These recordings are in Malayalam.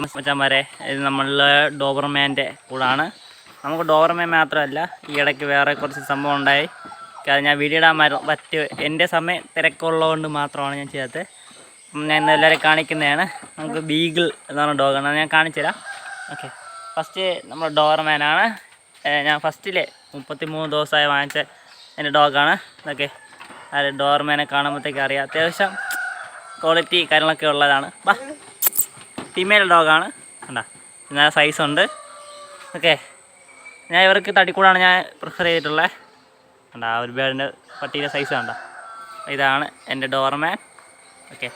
മച്ചാന്മാരെ ഇത് നമ്മളുടെ ഡോബർമാന്റെ കൂടാണ്. നമുക്ക് ഡോബർമാൻ മാത്രമല്ല ഈ ഇടയ്ക്ക് വേറെ കുറച്ച് സംഭവം ഉണ്ടായി. കാരണം ഞാൻ വീഡിയോ ഇടാൻ മര- പറ്റു എന്റെ സമയം തിരക്കുള്ളതുകൊണ്ട് മാത്രമാണ് ഞാൻ ചെയ്യാത്തത്. ഞാൻ ഇന്ന് എല്ലാവരെയും കാണിക്കുന്നതാണ്. നമുക്ക് ബീഗിൾ എന്നാണ് ഡോഗാണ് ഞാൻ കാണിച്ചു തരാം. ഓക്കെ. ഫസ്റ്റ് നമ്മൾ ഡോബർമാനാണ്. ഞാൻ ഫസ്റ്റിലെ മുപ്പത്തി മൂന്ന് ദിവസമായി വാങ്ങിച്ച എന്റെ ഡോഗാണ്. ഇതൊക്കെ അത് ഡോർമാനെ കാണുമ്പോഴത്തേക്ക് അറിയാം. അത്യാവശ്യം ക്വാളിറ്റി കാര്യങ്ങളൊക്കെ ഉള്ളതാണ്. ബാ. ഫീമെയിൽ ഡോഗാണ് കണ്ടാ സൈസ് ഉണ്ട്. ഓക്കെ ഞാൻ ഇവർക്ക് തടിക്കൂടാണ് ഞാൻ പ്രിഫർ ചെയ്തിട്ടുള്ളത് കണ്ടാ ഒരു ബേഡിന്റെ പട്ടിയുടെ സൈസ് കണ്ട. ഇതാണ് എന്റെ ഡോർമാൻ ഓക്കെ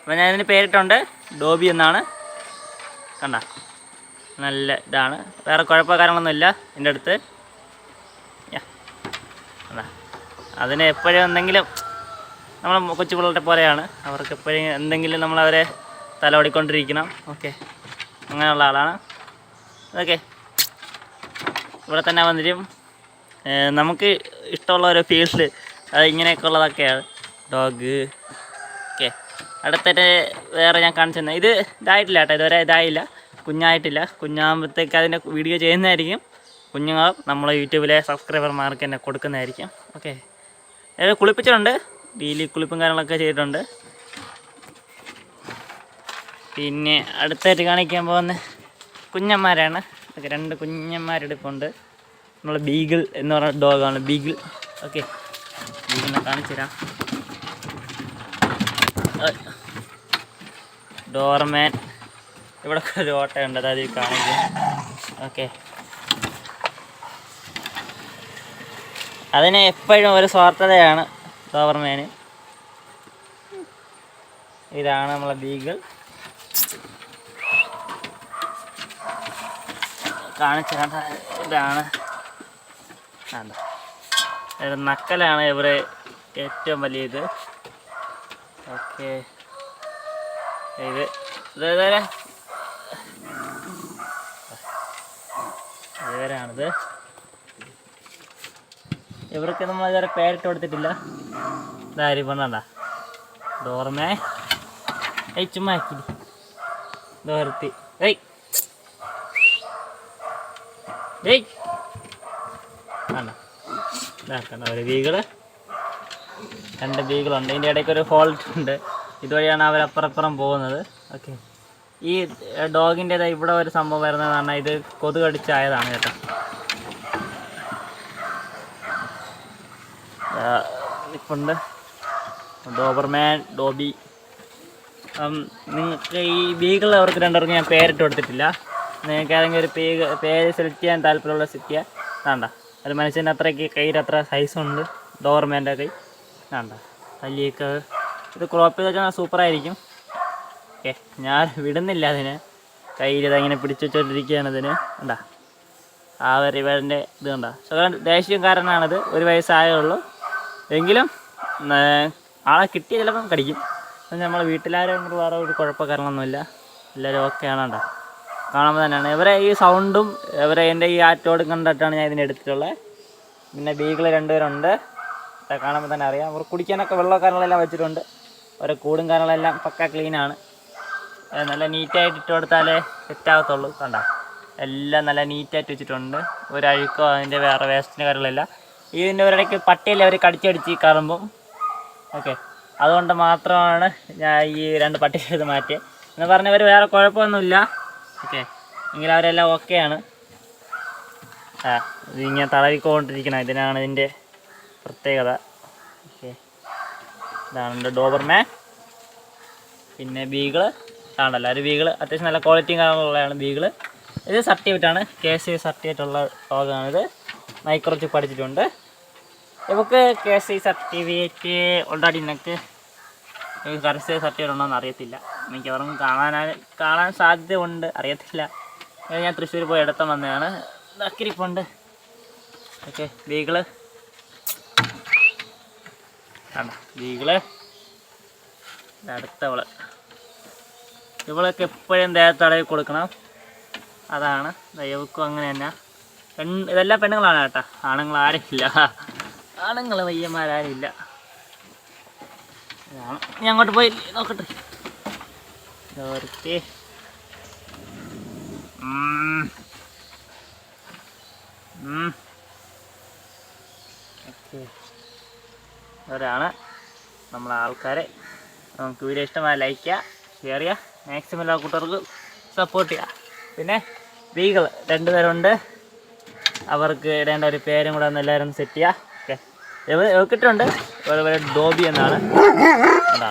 അപ്പോൾ ഞാൻ ഇതിന് പേരിട്ടുണ്ട് ഡോബി എന്നാണ്. കണ്ട നല്ല ഇതാണ്. വേറെ കുഴപ്പ കാര്യങ്ങളൊന്നുമില്ല എന്റെ അടുത്ത്. അതിന് എപ്പോഴും എന്തെങ്കിലും നമ്മൾ കൊച്ചു പിള്ളേരുടെ പോലെയാണ്. അവർക്ക് എപ്പോഴും എന്തെങ്കിലും നമ്മളവരെ തലോടിക്കൊണ്ടിരിക്കണം. ഓക്കെ. അങ്ങനെയുള്ള ആളാണ്. ഓക്കെ. ഇവിടെ തന്നെ വന്നിട്ടും നമുക്ക് ഇഷ്ടമുള്ള ഓരോ ഫീൽഡിൽ അത് ഇങ്ങനെയൊക്കെ ഉള്ളതൊക്കെയാണ് ഡോഗ് ഓക്കെ. അടുത്തിട്ട് വേറെ ഞാൻ കാണിച്ചു തന്നെ ഇത് ഇതായിട്ടില്ല കേട്ടോ. ഇതുവരെ ഇതായില്ല. കുഞ്ഞായിട്ടില്ല. കുഞ്ഞാകുമ്പോഴത്തേക്ക് അതിന്റെ വീഡിയോ ചെയ്യുന്നതായിരിക്കും. കുഞ്ഞുങ്ങൾ നമ്മളെ യൂട്യൂബിലെ സബ്സ്ക്രൈബർമാർക്ക് തന്നെ കൊടുക്കുന്നതായിരിക്കും. ഓക്കെ. അതായത് കുളിപ്പിച്ചിട്ടുണ്ട്. ഡെയിലി കുളിപ്പും കാര്യങ്ങളൊക്കെ ചെയ്തിട്ടുണ്ട്. പിന്നെ അടുത്തായിട്ട് കാണിക്കാൻ പോകുന്ന കുഞ്ഞന്മാരാണ്. ഓക്കെ രണ്ട് കുഞ്ഞന്മാരെടുപ്പുണ്ട്. നമ്മളെ ബീഗിൾ എന്ന് പറഞ്ഞ ഡോഗാണ് ബീഗിൾ. ഓക്കെ. ബീഗിളിനെ കാണിച്ചു തരാം. ഡോർമാൻ. ഇവിടെ ഒരു ഓട്ടയുണ്ട്. അതായത് കാണിക്കും ഓക്കെ. അതിന് എപ്പോഴും ഒരു സ്വാർത്ഥതയാണ് ഡോവർമാന് ഇതാണ് നമ്മളെ ബീഗിൾ. കാണിച്ച ഇതാണ് നക്കലാണ് ഇവിടെ ഏറ്റവും വലിയ ഇത് ഓക്കെ. ഇത് ഇത് ഇതുവരെ ഇതുവരെയാണിത് ഇവർക്ക് നമ്മൾ ഇതുവരെ പേരിട്ട് കൊടുത്തിട്ടില്ല. ഇതാരി പണ്ടാ ഡോർമേ ഏയ് ചുമ്മാ ആക്കിരി ദോർത്തി ഏയ്. ഏയ്. വേണ്ട ഇതാക്കണ്ട രണ്ട് ബീകളുണ്ട് ഇതിന്റെ ഇടയ്ക്ക് ഒരു ഫോൾട്ട് ഉണ്ട്. ഇതുവഴിയാണ് അവർ അപ്പുറപ്പുറം പോകുന്നത്. ഓക്കെ ഈ ഡോഗിന്റെത് ഇവിടെ ഒരു സംഭവം വരുന്നത് പറഞ്ഞാൽ ഇത് കൊതു കടിച്ചായതാണ് കേട്ടോ ഇപ്പുണ്ട് ഡോബർമാൻ ഡോബി. നിങ്ങൾക്ക് ഈ ബീഗിൾ അവർക്ക് രണ്ടവർക്ക് ഞാൻ പേരിട്ട് കൊടുത്തിട്ടില്ല. നിങ്ങൾക്ക് ഏതെങ്കിലും ഒരു പേര് പേര് സെലക്ട് ചെയ്യാൻ താല്പര്യമുള്ള സെലക്ട് വേണ്ട ഒരു മനുഷ്യന്റെ അത്രയ്ക്ക് കയ്യിൽ അത്ര സൈസുണ്ട് ഡോർമാന്റെ കൈ വേണ്ട കല്ലിയൊക്കെ ഇത് ക്രോപ്പ് ചെയ്ത് വെച്ചാൽ സൂപ്പറായിരിക്കും ഓക്കെ. ഞാൻ വിടുന്നില്ല അതിന്. കയ്യിൽ ഇതങ്ങനെ പിടിച്ചു വെച്ചോണ്ടിരിക്കുകയാണ് ഇതിന്. കണ്ടാ. ആ ഒരു ഇവരുടെ ഇത് കണ്ട. ദേഷ്യക്കാരനാണിത് ഒരു വയസ്സായേ ഉള്ളൂ. എങ്കിലും ആളെ കിട്ടിയ ചിലപ്പം കടിക്കും. അത് നമ്മളെ വീട്ടിലാരും വേറെ ഒരു കുഴപ്പ കുഴപ്പക്കാരനൊന്നുമില്ല. എല്ലാവരും ആണ് കണ്ട. കാണുമ്പോൾ തന്നെയാണ്. ഇവരെ ഈ സൗണ്ടും ഇവരെ എന്റെ ഈ ആറ്റോട് കണ്ടിട്ടാണ് ഞാൻ ഇതിനെ എടുത്തിട്ടുള്ളത് പിന്നെ ബീഗിൾ രണ്ടുപേരുണ്ട്. കാണുമ്പോൾ തന്നെ അറിയാം. അവർ കുടിക്കാനൊക്കെ വെള്ളം കാര്യങ്ങളെല്ലാം വെച്ചിട്ടുണ്ട്. അവരെ കൂടും കാര്യങ്ങളെല്ലാം പക്ക ക്ലീനാണ് നല്ല നീറ്റായിട്ട് ഇട്ട് കൊടുത്താലേ സെറ്റാകത്തുള്ളൂ കണ്ട? എല്ലാം നല്ല നീറ്റായിട്ട് വെച്ചിട്ടുണ്ട്. ഒരു അഴുക്കോ അതിന്റെ വേറെ വേസ്റ്റിന്റെ കാര്യങ്ങളില്ല. ഇതിന്റെ ഒരിടയ്ക്ക് പട്ടിയല്ലേ അവർ കടിച്ചടിച്ച് കയറുമ്പം ഓക്കെ. അതുകൊണ്ട് മാത്രമാണ് ഞാൻ ഈ രണ്ട് പട്ടിയെടുത്ത് മാറ്റിയത് എന്ന് പറഞ്ഞവർ വേറെ കുഴപ്പമൊന്നുമില്ല. ഓക്കെ. എങ്കിൽ അവരെല്ലാം ഓക്കെയാണ്. ആ ഇതിങ്ങനെ തളവിക്കൊണ്ടിരിക്കണം ഇതിനാണ് ഇതിന്റെ പ്രത്യേകത. ഓക്കെ. ഇതാണ് എന്റെ ഡോബർമാൻ. പിന്നെ ബീഗിൾ. ആണല്ലോ ഒരു ബീഗിൾ. അത്യാവശ്യം നല്ല ക്വാളിറ്റിയും കാണാനുള്ളതാണ് ബീഗിൾ. ഇത് സർട്ടിഫിക്കറ്റാണ്. കെ സി സർട്ടിഫിക്കറ്റ് ഉള്ള ഡോഗാണിത്. മൈക്രോ പഠിച്ചിട്ടുണ്ട്. നമുക്ക് കെ സി സർട്ടിഫിക്കറ്റ് ഓൾറെഡി നിനക്ക് കറക്റ്റ് സർട്ടിഫിക്കറ്റ് ഉണ്ടോ എന്ന് അറിയത്തില്ല. മിക്കവാറും കാണാൻ കാണാൻ സാധ്യത ഉണ്ട് അറിയത്തില്ല ഞാൻ തൃശ്ശൂർ പോയി എടുത്ത വന്നതാണ്. നക്കിരിപ്പുണ്ട്. ഓക്കെ ബീഗിൾ കണ്ട? ബീഗിൾ അടുത്തവൾ. ഇവളൊക്കെ എപ്പോഴും ദേഹത്തടവി കൊടുക്കണം. അതാണ്. ദൈവക്കും അങ്ങനെ തന്നെ. പെൺ ഇതെല്ലാം പെണ്ണുങ്ങളാണ് കേട്ടോ. ആണുങ്ങൾ ആരുമില്ല ആണുങ്ങൾ വയ്യന്മാരാരില്ല. ഇനി അങ്ങോട്ട് പോയി നോക്കട്ടെ. ഓക്കേ. ഇവരാണ് നമ്മളെ ആൾക്കാരെ. നമുക്ക് വീഡിയോ ഇഷ്ടമായ ലൈക്ക് ചെയ്യുക ഷെയർ ചെയ്യുക മാക്സിമം എല്ലാ കൂട്ടർക്ക് സപ്പോർട്ട് ചെയ്യുക. പിന്നെ സ്ത്രീകൾ രണ്ടു പേരുണ്ട്. അവർക്ക് ഇടേണ്ട ഒരു പേരും കൂടെ ഒന്ന് എല്ലാവരും സെറ്റ് ചെയ്യുക. ഓക്കെ. ഇവക്കിട്ടുണ്ട് അതുപോലെ ഡോബി എന്നാണ്. എന്താ